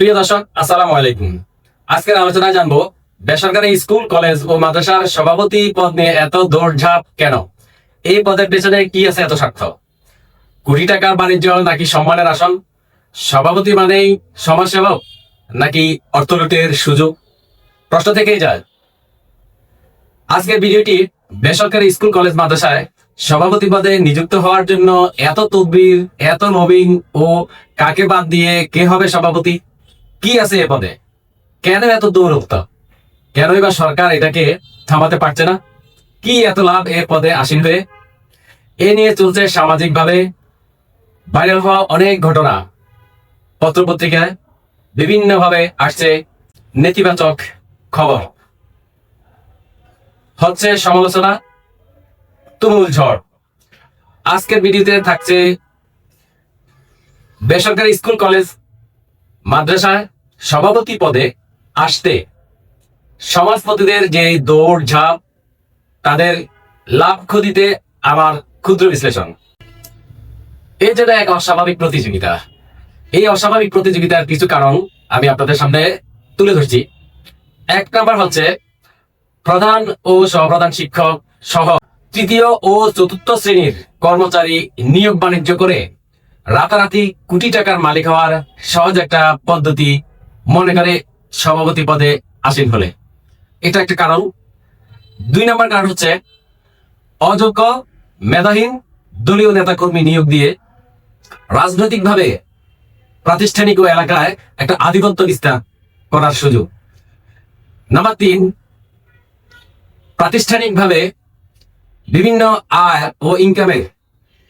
প্রিয় দর্শক, আসসালামু আলাইকুম। আজকের আলোচনায় জানব, বেসরকারি স্কুল, কলেজ ও মাদ্রাসার সভাপতি পদ নিয়ে এত দৌড়ঝাঁপ কেন? এই পদের পেছনে কি আছে এত স্বার্থ? কোটি টাকার বাণিজ্য নাকি সম্মানের আসন? সভাপতি মানেই সমাজসেবক নাকি অর্থলুটের সুযোগ? প্রশ্ন থেকেই যায়। আজকের ভিডিওটি বেসরকারি স্কুল, কলেজ, মাদ্রাসায় সভাপতি পদে নিযুক্ত হওয়ার জন্য এত তদবির, এত নবীন ও কাকে বাদ দিয়ে কে হবে সভাপতি? কি আছে এ পদে কেন এত দৌরত্ব কেন বা সরকার এটাকে থামাতে পারছে না? কি এত লাভ এ পদে আসীন হয়ে এ নিয়ে চলছে সামাজিকভাবে ভাইরাল হওয়া অনেক ঘটনা। পত্রপত্রিকায় বিভিন্নভাবে আসছে নেতিবাচক খবর। হচ্ছে সমালোচনা, তুমুল ঝড়। আজকের ভিডিওতে থাকছে বেসরকারি স্কুল, কলেজ, মাদ্রাসায় সভাপতি পদে আসতে সমাজপতিদের যে দৌড় ঝাঁপ, তাদের লাভ ক্ষতিতে আমার ক্ষুদ্র বিশ্লেষণ। এই যেটা এক অস্বাভাবিক প্রতিযোগিতা। এই অস্বাভাবিক প্রতিযোগিতার কিছু কারণ আমি আপনাদের সামনে তুলে ধরছি। এক নাম্বার হচ্ছে প্রধান ও সহপ্রধান শিক্ষক সহ তৃতীয় ও চতুর্থ শ্রেণির কর্মচারী নিয়োগ বাণিজ্য করে রাতারাতি কোটি টাকার মালিক হওয়ার সহজ একটা পদ্ধতি মনে করে সভাপতি পদে আসীন হলে। এটা একটা কারণ। দুই নম্বর কারণ হচ্ছে, অযোগ্য, মেধাহীন, দলীয় নেতাকর্মী নিয়োগ দিয়ে রাজনৈতিকভাবে প্রাতিষ্ঠানিক ও এলাকায় একটা আধিপত্য বিস্তার করার সুযোগ। নাম্বার তিন, প্রাতিষ্ঠানিকভাবে বিভিন্ন আয় ও ইনকামের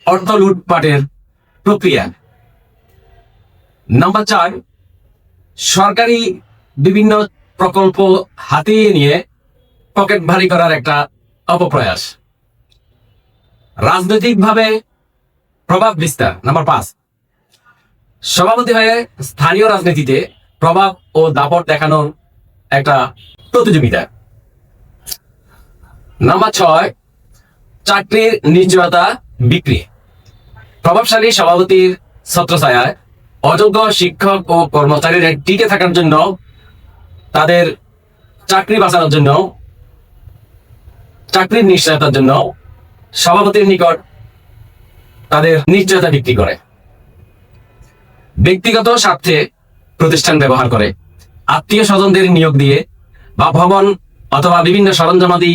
অর্থ লুটপাটের প্রক্রিয়া। নাম্বার চার সরকারি বিভিন্ন প্রকল্প হাতিয়ে নিয়ে পকেট ভারী করার একটা অপপ্রয়াস। রাজনৈতিকভাবে প্রভাব বিস্তার, নাম্বার পাঁচ। সভাপতি হয়ে স্থানীয় রাজনীতিতে প্রভাব ও দাপট দেখানোর একটা প্রতিযোগিতা। নাম্বার ছয়, চাকরির নিশ্চয়তা বিক্রি। প্রভাবশালী সভাপতির ছত্রছায়ায় অযোগ্য শিক্ষক ও কর্মচারীরা টিকে থাকার জন্য, তাদের চাকরি বাঁচানোর জন্য, চাকরির নিশ্চয়তার জন্য সভাপতির নিকট তাদের নিশ্চয়তা বিক্রি করে। ব্যক্তিগত স্বার্থে প্রতিষ্ঠান ব্যবহার করে। আত্মীয় স্বজনদের নিয়োগ দিয়ে বা ভবন অথবা বিভিন্ন সরঞ্জামাদি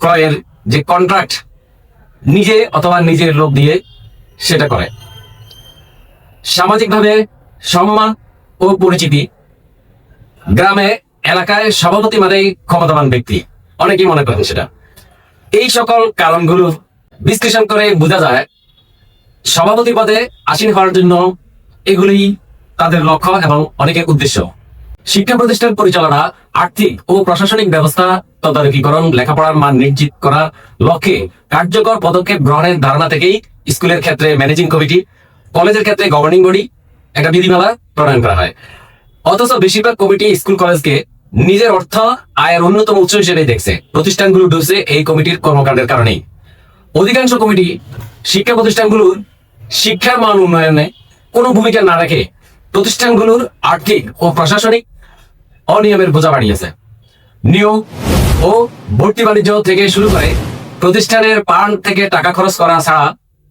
ক্রয়ের যে কন্ট্রাক্ট নিজে অথবা নিজের লোক দিয়ে সেটা করে। সামাজিকভাবে সম্মান ও পরিচিতি। গ্রামে, এলাকায় সভাপতি মানেই ক্ষমতাবান ব্যক্তি। অনেকেই মনে করেন সেটা। এই সকল কারণগুলো বিশ্লেষণ করে বোঝা যায়, সভাপতি পদে আসীন হওয়ার জন্য এগুলি তাদের লক্ষ্য এবং অনেকের উদ্দেশ্য। শিক্ষা প্রতিষ্ঠান পরিচালনা, আর্থিক ও প্রশাসনিক ব্যবস্থা, তদারকিকরণ, লেখাপড়ার মান নিশ্চিত করার লক্ষ্যে কার্যকর পদক্ষেপ গ্রহণের ধারণা থেকেই স্কুলের ক্ষেত্রে ম্যানেজিং কমিটি কলেজের ক্ষেত্রে গভর্নিং বডি একটা বিধিমালা প্রণয়ন করা হয়। অথচ বেশিরভাগ কমিটি স্কুল কলেজকে নিজের অর্থ আয়ের অন্যতম উৎস হিসেবে দেখছে। প্রতিষ্ঠানগুলো ডুবছে এই কমিটির কর্মকাণ্ডের কারণেই। অধিকাংশ কমিটি শিক্ষা প্রতিষ্ঠানগুলোর শিক্ষার মান উন্নয়নে কোনো ভূমিকা না রেখে প্রতিষ্ঠানগুলোর আর্থিক ও প্রশাসনিক অনিয়মের বোঝা বাড়িয়েছে নিয়োগ ও ভর্তি বাণিজ্য থেকে শুরু করে প্রতিষ্ঠানের পান থেকে টাকা খরচ করা ছাড়া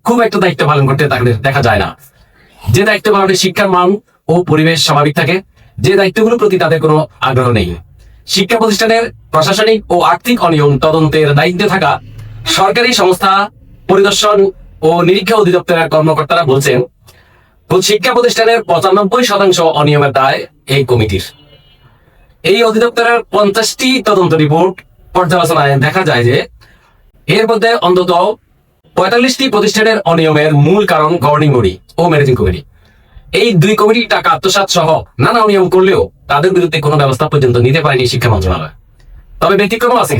খুব একটা দায়িত্ব পালন করতে তাদের দেখা যায় না। যে দায়িত্ব পালনে শিক্ষার মান ও পরিবেশ স্বাভাবিক থাকে, যে দায়িত্বগুলোর প্রতি তাদের কোনো আগ্রহ নেই। শিক্ষা প্রতিষ্ঠানের প্রশাসনিক ও আর্থিক অনিয়ম তদন্তের দায়িত্বে থাকা সরকারি সংস্থা, পরিদর্শন ও নিরীক্ষা অধিদপ্তরের কর্মকর্তারা বলছেন শিক্ষা প্রতিষ্ঠানের পঁচানব্বই শতাংশ অনিয়মের দায় এই কমিটির। এই অধিদপ্তরের পঞ্চাশটি তদন্ত রিপোর্ট পর্যালোচনায় দেখা যায় যে, এর মধ্যে অন্তত পঁয়তাল্লিশটি প্রতিষ্ঠানের অনিয়মের মূল কারণ গভর্নিং বডি ও ম্যানেজিং কমিটি এই দুই কমিটি টাকা আত্মসাৎ সহ নানা অনিয়ম করলেও তাদের বিরুদ্ধে কোনো ব্যবস্থা পর্যন্ত নিতে পারেনি শিক্ষা মন্ত্রণালয়। তবে ব্যতিক্রম আছে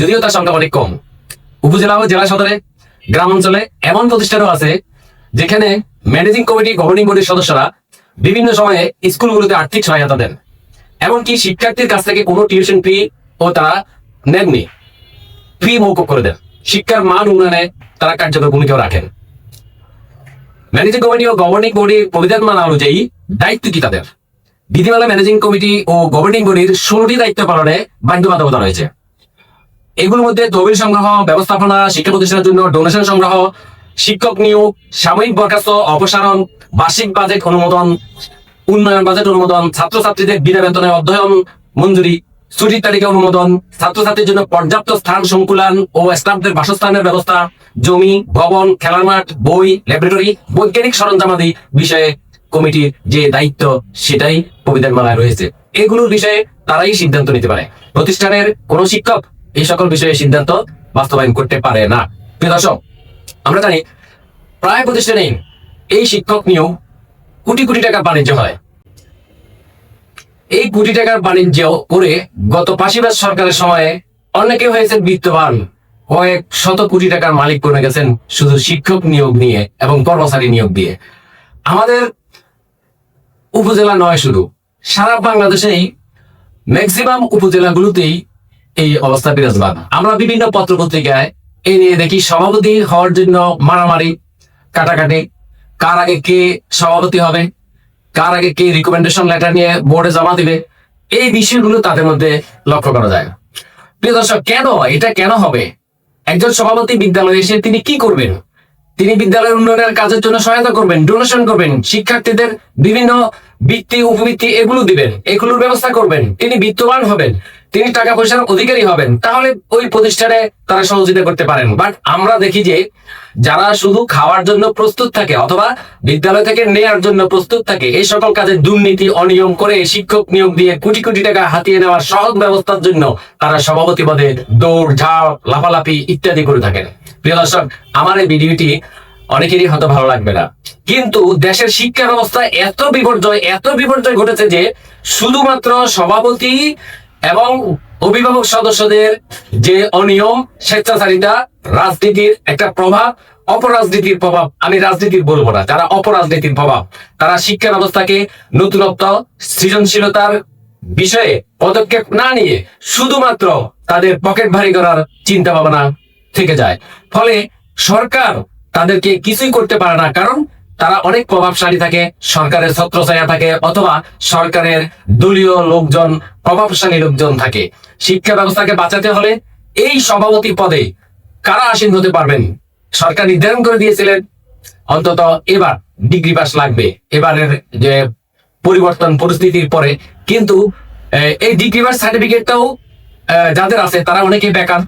যদিও তার সংখ্যা অনেক কম। উপজেলা ও জেলা সদরে গ্রাম অঞ্চলে এমন প্রতিষ্ঠানও আছে যেখানে ম্যানেজিং কমিটি গভর্নিং বডির সদস্যরা বিভিন্ন সময়ে স্কুলগুলোতে আর্থিক সহায়তা দেন। এমনকি শিক্ষার্থীর কাছ থেকে কোনো টিউশন ফি ও তারা নেননি। ফি মৌকুব করে দেন। শিক্ষার মান উন্নয়নে তারা কার্যকর ভূমিকাও রাখেন। ম্যানেজিং কমিটি ও গভর্নিং বডি প্রবিধান মানা অনুযায়ী দায়িত্ব কি তাদের? বিধিমালা ম্যানেজিং কমিটি ও গভর্নিং বডির ষোলোটি দায়িত্ব পালনে বাধ্যবাধকতা রয়েছে। এগুলোর মধ্যে তহবিল সংগ্রহ, ব্যবস্থাপনা, শিক্ষা প্রতিষ্ঠানের জন্য ডোনেশন সংগ্রহ, শিক্ষক নিয়োগ, সাময়িক বরখাস্ত, অপসারণ, বার্ষিক বাজেট অনুমোদন, উন্নয়ন বাজেট অনুমোদন, ছাত্রছাত্রীদের বিনা বেতনে অধ্যয়ন, মঞ্জুরি ছুটির তালিকা অনুমোদন, ছাত্রছাত্রীর জন্য পর্যাপ্ত স্থান সংকুলান ও স্টাফদের বাসস্থানের ব্যবস্থা, জমি, ভবন, খেলার মাঠ, বই ল্যাবরেটরি বৈজ্ঞানিক সরঞ্জামাদি বিষয়ে কমিটির যে দায়িত্ব সেটাই প্রবিধানমালায় রয়েছে। এগুলোর বিষয়ে তারাই সিদ্ধান্ত নিতে পারে। প্রতিষ্ঠানের কোনো শিক্ষক এই সকল বিষয়ে সিদ্ধান্ত বাস্তবায়ন করতে পারে না। দর্শক, আমরা জানি, প্রায় প্রতিষ্ঠানেই এই শিক্ষক নিয়েও কোটি কোটি টাকা বাণিজ্য হয়। এই কোটি টাকার বাণিজ্য করে গত পাশিবাস সরকারের সময়ে অনেকে হয়েছে বিত্তবান। কয়েক শত কোটি টাকার মালিক করে গেছেন শুধু শিক্ষক নিয়োগ নিয়ে এবং কর্মচারী নিয়োগ দিয়ে। আমাদের উপজেলা নয় শুধু, সারা বাংলাদেশেই ম্যাক্সিমাম উপজেলাগুলোতেই এই অবস্থা বিরাজমান। আমরা বিভিন্ন পত্র পত্রিকায় এই নিয়ে দেখি সভাপতি হওয়ার জন্য মারামারি, কাটাকাটি, কার আগে কে সভাপতি হবে কার আগে কে রিকমেন্ডেশন লেটার নিয়ে বোর্ডে জমা দিবে, এই বিষয়গুলো তাদের মধ্যে লক্ষ্য করা যায়। প্রিয় দর্শক, কেন, এটা কেন হবে? একজন সভাপতি বিদ্যালয়ে এসে তিনি কি করবেন? তিনি বিদ্যালয়ের উন্নয়নের কাজের জন্য সহায়তা করবেন ডোনেশন করবেন, শিক্ষার্থীদের বিভিন্ন বৃত্তি, উপবৃত্তি এগুলো দিবেন, এগুলোর ব্যবস্থা করবেন, তিনি বিত্তবান হবেন। তিনি টাকা পয়সার অধিকারী হবেন, তাহলে ওই প্রতিষ্ঠানে তারা সহযোগিতা করতে পারেন। বাট আমরা দেখি যে যারা শুধু খাওয়ার জন্য প্রস্তুত থাকে অথবা বিদ্যালয় থেকে নেয়ার জন্য প্রস্তুত থাকে, এই সকল কাজে দুর্নীতি, অনিয়ম করে শিক্ষক নিয়োগ দিয়ে কোটি কোটি টাকা হাতিয়ে নেওয়ার সহজ ব্যবস্থার জন্য তারা সভাপতি পদে দৌড় ঝাড় লাফালাফি ইত্যাদি করে থাকেন। প্রিয় দর্শক, আমার এই ভিডিওটি অনেকেরই হয়তো ভালো লাগবে না। কিন্তু দেশের শিক্ষা ব্যবস্থা এত বিপর্যয় এত বিপর্যয় ঘটেছে যে শুধুমাত্র সভাপতি এবং অভিভাবক সদস্যদের যে অনিয়ম, স্বেচ্ছাচারিতা, রাজনীতির একটা প্রভাব, অপরাজনীতির প্রভাব, আমি রাজনীতির বলব না, যারা অপরাজনীতির প্রভাব, তারা শিক্ষা ব্যবস্থাকে নতুনত্ব, সৃজনশীলতার বিষয়ে পদক্ষেপ না নিয়ে শুধুমাত্র তাদের পকেট ভারী করার চিন্তা ভাবনা থেকে যায়। ফলে সরকার তাদেরকে কিছুই করতে পারে না, কারণ তারা অনেক প্রভাবশালী থাকে, সরকারের ছত্রছায়া থাকে, অথবা সরকারের দলীয় লোকজন, প্রভাবশালী লোকজন থাকে। শিক্ষা ব্যবস্থাকে বাঁচাতে হলে এই সভাপতি পদে কারা আসীন হতে পারবেন? সরকার নির্ধারণ করে দিয়েছিলেন। অন্তত এবার ডিগ্রি পাস লাগবে। এবারের যে পরিবর্তন পরিস্থিতির পরে। কিন্তু এই ডিগ্রি পাস সার্টিফিকেটটাও যাদের আছে, তারা অনেকে বেকার।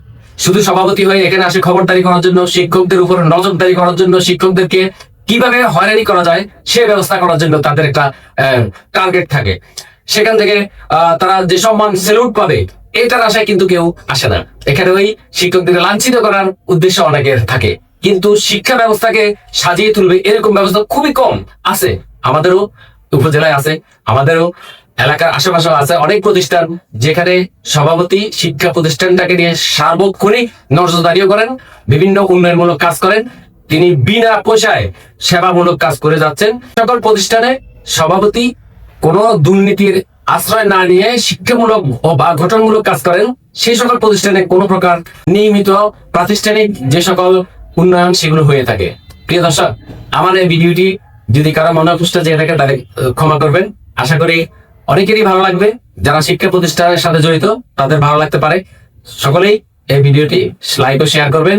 শুধু সভাপতি হয়ে এখানে আসে খবরদারি করার জন্য শিক্ষকদের উপর নজরদারি করার জন্য শিক্ষকদেরকে কীভাবে হয়রানি করা যায়, সে ব্যবস্থা করার জন্য তাদের একটা টার্গেট থাকে। সেখান থেকে তারা যে সম্মান সেলুট পাবে, এটার আশায় কিন্তু কেউ আসে না। এখানে ওই শিক্ষকদের লাঞ্ছিত করার উদ্দেশ্য অনেকের থাকে। কিন্তু শিক্ষা ব্যবস্থাকে সাজিয়ে তুলবে এরকম ব্যবস্থা খুবই কম আছে। আমাদেরও উপজেলায় আছে, আমাদেরও এলাকার আশেপাশে আছে অনেক প্রতিষ্ঠান যেখানে সভাপতি শিক্ষা প্রতিষ্ঠানটাকে নিয়ে সার্বক্ষণিক নজরদারিও করেন, বিভিন্ন উন্নয়নমূলক কাজ করেন তিনি বিনা পয়সায় সেবামূলক কাজ করে যাচ্ছেন। সকল প্রতিষ্ঠানে সভাপতি কোন দুর্নীতির আশ্রয় না নিয়ে শিক্ষামূলক বা গঠনমূলক কাজ করেন। সেই সকল প্রতিষ্ঠানে কোনো প্রকার নিয়মিত প্রাতিষ্ঠানিক যে সকল উন্নয়ন সেগুলো হয়ে থাকে। প্রিয় দর্শক, আমার এই ভিডিওটি যদি কারও মনে পুষ্ট যে এটাকে তাদের ক্ষমা করবেন। আশা করি অনেকেরই ভালো লাগবে। যারা শিক্ষা প্রতিষ্ঠানের সাথে জড়িত, তাদের ভালো লাগতে পারে। সকলেই এই ভিডিওটি লাইক ও শেয়ার করবেন।